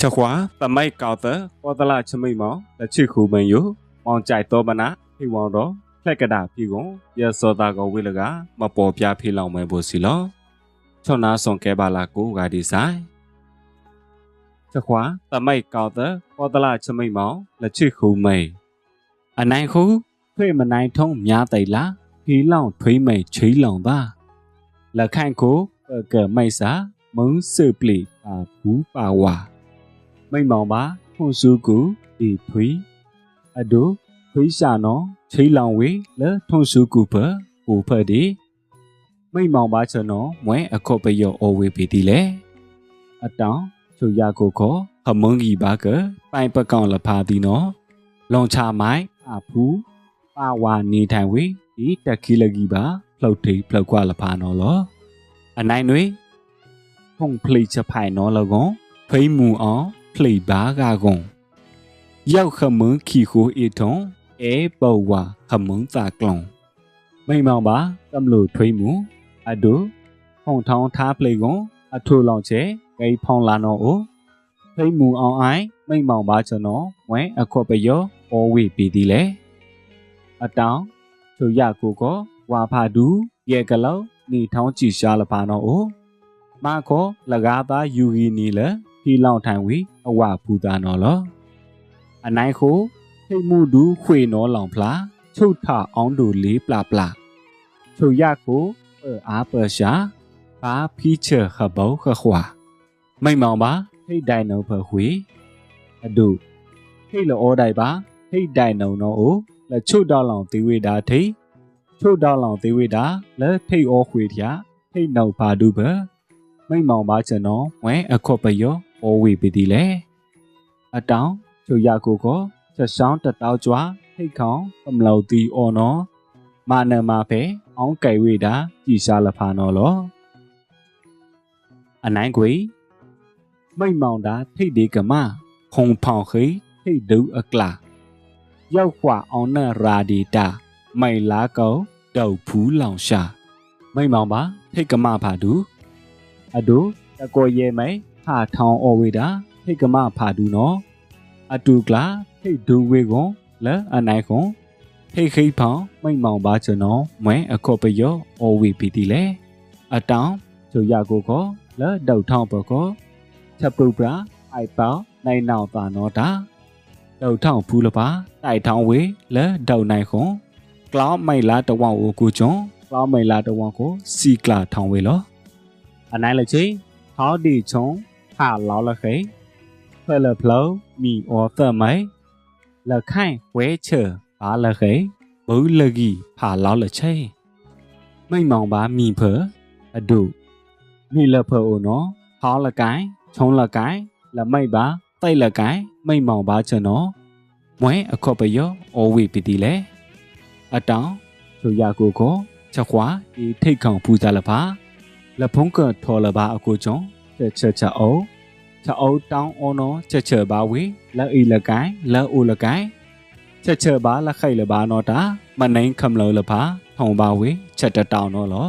ချက်ခွာတမိုက်ကောက်တဲ့ပေါ်တလာချမိတ်မောင်လက်ချစ်ခုမန်ယိုမောင်ကြိုက်တော့မနာဖိဝောင်တော့လှက်ကတာပြီကွန်ရစောတာကဝိလကမပေါ်ပြဖိလောင်မဲဖို့စီလောချွန်နာဆောင်ကဲပါလာကိုဂါဒီဆိုင်ချက်ခွာတမိုက်ကောက်တဲ့ပေါ်တလာချမိတ်မောင်လက်ချစ်ခုမိတ်အနိုင်ခုဖွေမနိုင်ထုံးများတိုင်လားဖိလောင်ထွေးမိတ်ချီလောင်ပါလက်ခိုင်ကိုကဲမိတ်စာမုံစပလီပါဘူးပါဝါ မိတ်မောင်ပါဖွန်စုကူဒီထွေအဒိုခွေးရှာနော်ချိလောင်ဝေလဲထွန်စုကူဖပူဖဒီမိတ်မောင်ပါချနော်မွဲအခုတ်ပယောအဝေပီတီလေအတောင်ချူရကိုခောဟမုန်ကြီးပါကပိုင်ပကောင်လဖာတီနော်လွန်ချမိုင်အဖူးပါဝါနေထိုင်ဝေဒီတက်ခီလကြီးပါလှုပ်ထိဖလောက်ကွာလဖာနော်လောအနိုင်တွေဖုန်ဖလိချဖိုင်နော်လကွန်ဖိမူအောင် ဖလိဘာကကွန်ရောက်ခမွန်ခီခိုအီထုံအဲဘောဝါခမွန်စာကလွန်မိန်မောင်ပါကမလို့ထွေးမူအဒိုဖုန်ထောင်းထားဖလိကွန်အထိုးလောင်ချေဂိဖောင်းလာနော်အိုဖိမူအောင်အိုင်မိန်မောင်ပါကျွန်တော်ဝဲအခွက်ပယောဩဝေပီတီလေအတောင်သူရကိုကောဝါဖာဒူရဲ့ကလောက်နေထောင်းကြည့်ရှားလပါနော်အိုမခောလကားသားယူဂီနီလေ တီလောင်ထိုင်ဝီအဝဖူတာနော်လအနိုင်ခိုထိတ်မှုဒူးခွေနော်လောင်ဖလာချုပ်ထအောင်တို့လေးပလာပလာချုပ်ရကိုပအားပရှာဘာဖီချာခဘောခခွာမိတ်မောင်ပါထိတ်တိုင်နော်ဖခွေအဒုထိတ်လောတိုင်ပါထိတ်တိုင်နော်နော်အိုလက်ချုပ်တော့လောင်သေးဝေတာထိတ်ချုပ်တော့လောင်သေးဝေတာလက်ထိတ်ဩခွေထျာထိတ်နောက်ပါဒုပါမိတ်မောင်ပါကျွန်တော်ဝဲအခွတ်ပယော ဩဝေပီတီလေအတောင်ချိုရကိုကိုချက်ဆောင်တတောက်ကြွားထိတ်ခေါင်ပမလောက်တီအော်နော်မာနမဖဲအောင်ကြိုက်ဝေတာကြည်ရှာလဖာနော်လောအနိုင်ကွေမိတ်မောင်တာထိတ်ဒီကမခုံဖောင်ခိထိတ်ဒူအကလာရောက်ခွာအောင်နရာဒီတာမိုင်လာကောတောက်ဖူးလောင်ရှာမိတ်မောင်ပါထိတ်ကမဖာတူအဒိုတကောရဲမိုင် ဟာထောင်းအော်ဝေတာဖိတ်ကမဖာဒူနော်အတူကလာဖိတ်ဒူဝေကွန်လဲအနိုင်ကွန်ဖိတ်ခိဖောင်းမိတ်မောင်ပါကျွန်တော်မွဲအခော့ပယောအော်ဝေပီတီလေအတောင်ကျိုရကိုကောလဲဒေါထောင်းပကောချက်ပူပရာအိုက်ပေါနိုင်နောင်တာနော်တာဒေါထောင်းဖူးလပါတိုက်ထောင်းဝေလဲဒေါနိုင်ခွန်ကလောင်းမိတ်လာတဝောင်ကိုကိုကျွန်းကလောင်းမိတ်လာတဝောင်ကိုစီကလာထောင်းဝေလောအနိုင်လေချင်းဟောဒီချုံ ဟာလောလခိဖဲလဖလောမီအောသမိုင်လခိုင်ဝဲချေဘာလခိဘူးလဂီဖာလောလချေမိမောင်ပါမီဖအဒုမိလဖအိုနော်ဟောလကိုင်ချုံလကိုင်လမိတ်ပါတိုက်လကိုင်မိမောင်ပါချေနော်မွဲအခော့ပယောအိုဝီပီတီလေအတောင်ဆိုရကိုကိုချက်ခွာဒီထိတ် ခေါင်ပူဇာလပါလဖုံးကထော်လပါအကိုချုံချက်ချက်ချက်အိုချက်အိုတောင်းအောနော်ချက်ချက်ပါဝေလက်ဤလက်ကိုင်းလက်အိုလက်ကိုင်းချက်ချက်ပါလက်ခိုက်လပါနော်တာမနိုင်ခမလောလပါထုံပါဝေချက်တတောင်းနော်လော